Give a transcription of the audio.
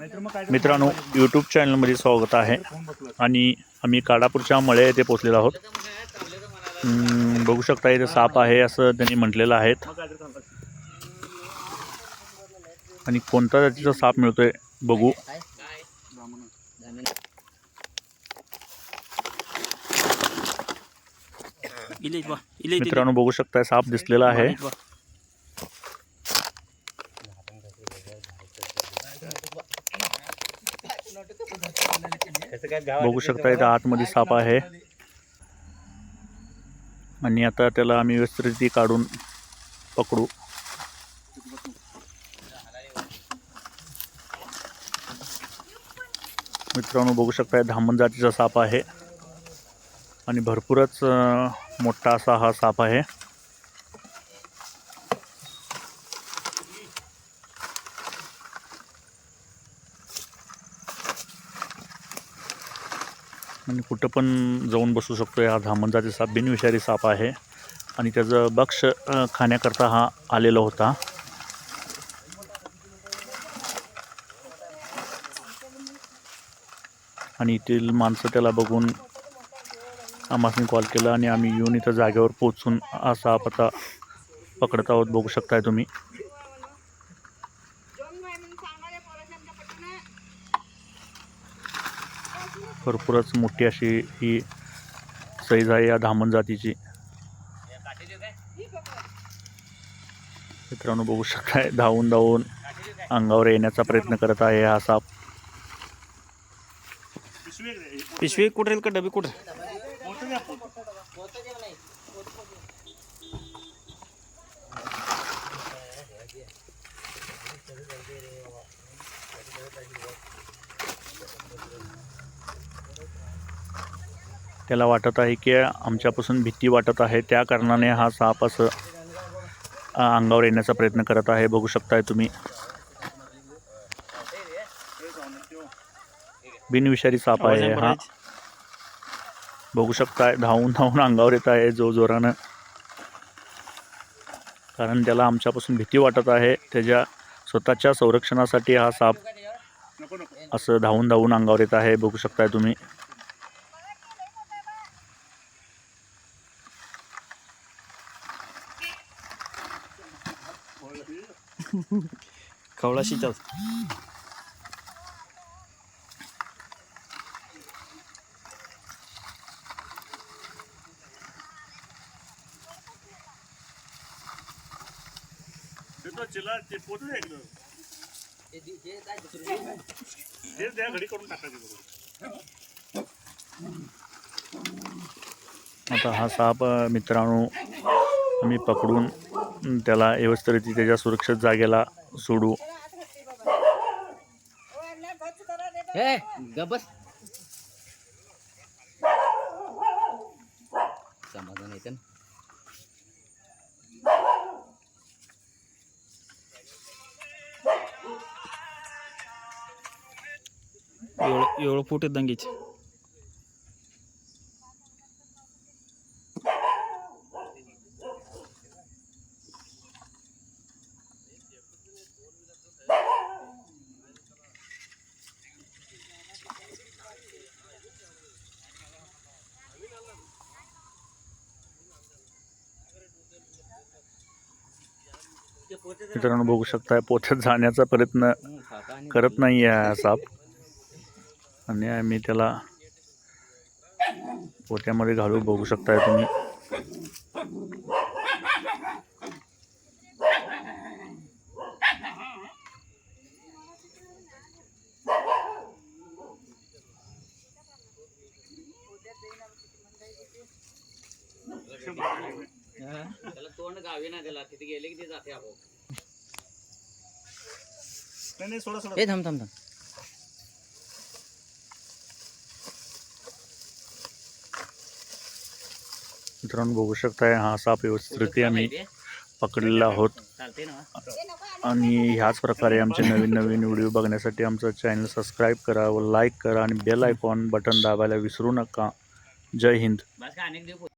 मित्रांनो यूट्यूब चॅनलमध्ये स्वागत आहे. आणि आम्ही काडापूरच्या मळे येथे पोचलेलो आहोत. बघू शकता इथे साप आहे असं त्यांनी म्हटलेलं आहेत आणि कोणता जातीचा साप मिळतोय बघू. मित्रांनो बघू शकता साप दिसलेला आहे. बघू शकता इथं आतमध्ये साप आहे. आणि आता त्याला आम्ही व्यवस्थित काढून पकडू. मित्रांनो बघू शकता धामण जातीचा साप आहे. आणि भरपूरच मोठा असा हा साप आहे. आणि कुठं पण जाऊन बसू शकतो हा धामणजाती साप बिनविषारी साप आहे. आणि त्याचं बक्ष खाण्याकरता हा आलेला होता. आणि येथील माणसं त्याला बघून आम्हाला कॉल केला आणि आम्ही येऊन इथं जागेवर पोचून हा साप आता पकडत आहोत. बघू शकताय तुम्ही. भरपूरच मोठी अशी ही सैज आहे या धामण जातीची. मित्रांनो बघू शकताय धावून धावून अंगावर येण्याचा प्रयत्न करत आहे हा साप. पिशवी कुठे का? डबी कुठे? त्याला वाटत आहे की आमच्यापासून भीती वाटत आहे. त्या कारणाने हा साप असं अंगावर येण्याचा प्रयत्न करत आहे. बघू शकताय तुम्ही. बिनविषारी साप आहे हा. बघू शकताय धावून धावून अंगावर येत आहे जो जोरानं. कारण त्याला आमच्यापासून भीती वाटत आहे. त्याच्या स्वतःच्या संरक्षणासाठी हा साप असं धावून धावून अंगावर येत आहे. बघू शकताय तुम्ही. खवळा शिचाल आता हा साप मित्रांनो आम्ही पकडून त्याला व्यवस्थित त्याच्या सुरक्षित जागेला सोडू. हे गबस समाधान येते ना एवढं एवढं फूट आहेत मित्रांनो बघू शकताय पोत्यात जाण्याचा प्रयत्न करत नाही आहे हा साप. आणि आम्ही त्याला पोत्यामध्ये घालू बघू शकताय तुम्ही त्याला तोंड गावी ना त्याला तिथे गेले की ते जाते हे थांब थांब थांब. मित्रांनो बघू शकताय हा साप व्यवस्थित आम्ही पकडलेला आहोत. चालते ना? आणि ह्याच प्रकारे आमचे नवीन नवीन व्हिडिओ बघण्यासाठी आमचं चॅनल सबस्क्राईब करा व लाईक करा आणि बेल आयकॉन बटन दाबायला विसरू नका. जय हिंद. बस का अनेक दिवस